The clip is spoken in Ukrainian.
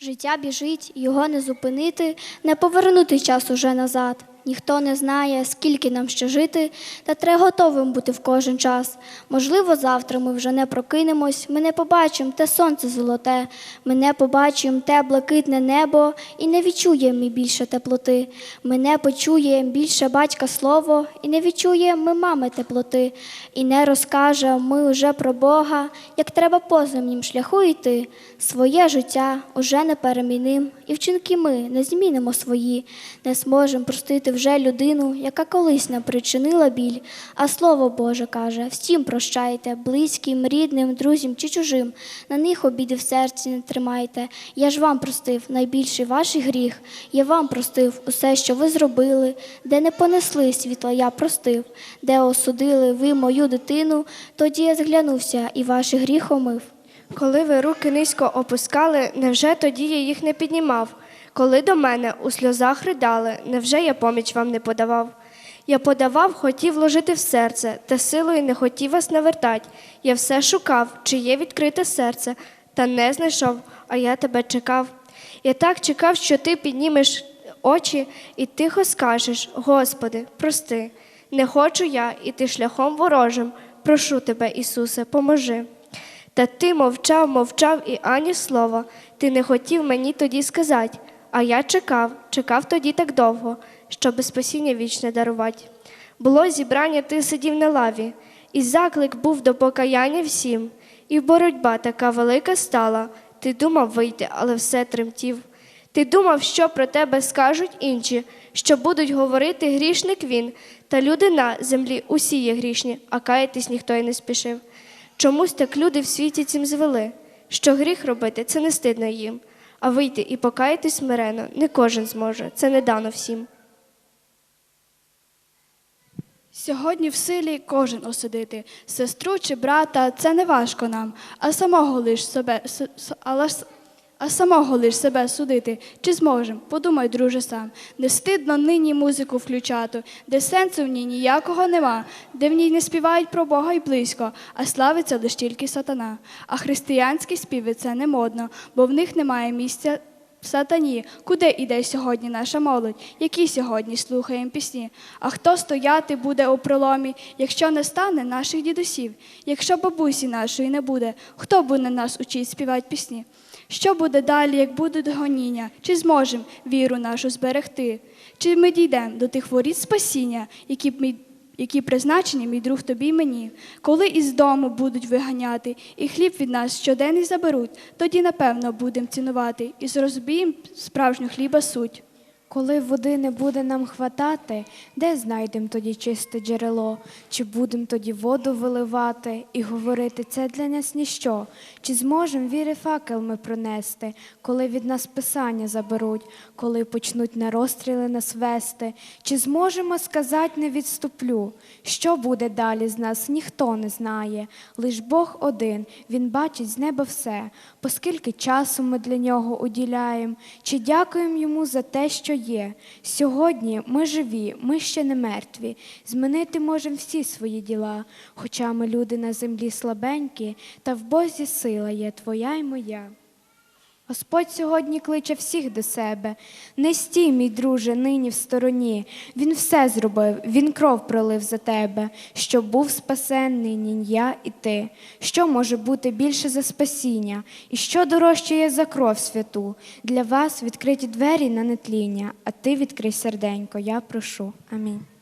Життя біжить, його не зупинити, не повернути час уже назад. Ніхто не знає, скільки нам ще жити, та треба готовим бути в кожен час. Можливо, завтра ми вже не прокинемось, ми не побачимо те сонце золоте, ми не побачимо те блакитне небо і не відчуємо ми більше теплоти. Ми не почуємо більше батька слово, і не відчуємо ми мами теплоти, і не розкажемо ми уже про Бога, як треба по земнім шляху йти. Своє життя уже не переміним, і вчинки ми не змінимо свої, не зможемо простити вже людину, яка колись нам причинила біль. А слово Боже каже: всім прощайте, близьким, рідним, друзям чи чужим. На них обіди в серці не тримайте. Я ж вам простив найбільший ваш гріх. Я вам простив усе, що ви зробили, де не понесли світла, я простив, де осудили ви мою дитину, тоді я зглянувся і ваш гріх омив. Коли ви руки низько опускали, невже тоді я їх не піднімав? Коли до мене у сльозах ридали, невже я поміч вам не подавав? Я подавав, хотів вложити в серце, та силою не хотів вас навертать. Я все шукав, чи є відкрите серце, та не знайшов, а я тебе чекав. Я так чекав, що ти піднімеш очі і тихо скажеш: Господи, прости, не хочу я іти шляхом ворожим. Прошу тебе, Ісусе, поможи. Та ти мовчав, мовчав і ані слова. Ти не хотів мені тоді сказати. А я чекав, чекав тоді так довго, щоби спасіння вічне дарувати. Було зібрання, ти сидів на лаві, і заклик був до покаяння всім, і боротьба така велика стала. Ти думав вийти, але все тремтів. Ти думав, що про тебе скажуть інші, що будуть говорити грішник він, та люди на землі усі є грішні, а каятись ніхто й не спішив. Чомусь так люди в світі цим звели, що гріх робити це не стидно їм, а вийти і покаятись смирено не кожен зможе, це не дано всім. Сьогодні в силі кожен осудити, сестру чи брата це не важко нам, а самого лиш себе, але а самого лиш себе судити. Чи зможем? Подумай, друже, сам. Не стидно нині музику включати, де сенсу в ній ніякого нема, де в ній не співають про Бога й близько, а славиться лиш тільки сатана. А християнські співи це не модно, бо в них немає місця Сатані, куди іде сьогодні наша молодь? Які сьогодні слухаємо пісні? А хто стояти буде у проломі, якщо не стане наших дідусів? Якщо бабусі нашої не буде, хто буде нас учить співати пісні? Що буде далі, як будуть гоніння? Чи зможемо віру нашу зберегти? Чи ми дійдемо до тих воріт спасіння, які б ми які призначені, мій друг, тобі й мені. Коли із дому будуть виганяти, і хліб від нас щоденний заберуть, тоді, напевно, будемо цінувати і зрозуміємо справжню хліба суть. Коли води не буде нам хватати, де знайдемо тоді чисте джерело? Чи будемо тоді воду виливати і говорити, це для нас ніщо? Чи зможемо віри факел ми пронести, коли від нас писання заберуть, коли почнуть на розстріли нас вести? Чи зможемо сказати не відступлю? Що буде далі з нас, ніхто не знає. Лиш Бог один, Він бачить з неба все, поскільки часу ми для нього уділяємо, чи дякуємо йому за те, що є. Сьогодні ми живі, ми ще не мертві. Змінити можемо всі свої діла, хоча ми люди на землі слабенькі, та в Бозі сила є твоя й моя. Господь сьогодні кличе всіх до себе. Не стій, мій друже, нині в стороні. Він все зробив, він кров пролив за тебе, щоб був спасенний нині я і ти. Що може бути більше за спасіння? І що дорожче є за кров святу? Для вас відкриті двері на нетління, а ти відкрий серденько, я прошу. Амінь.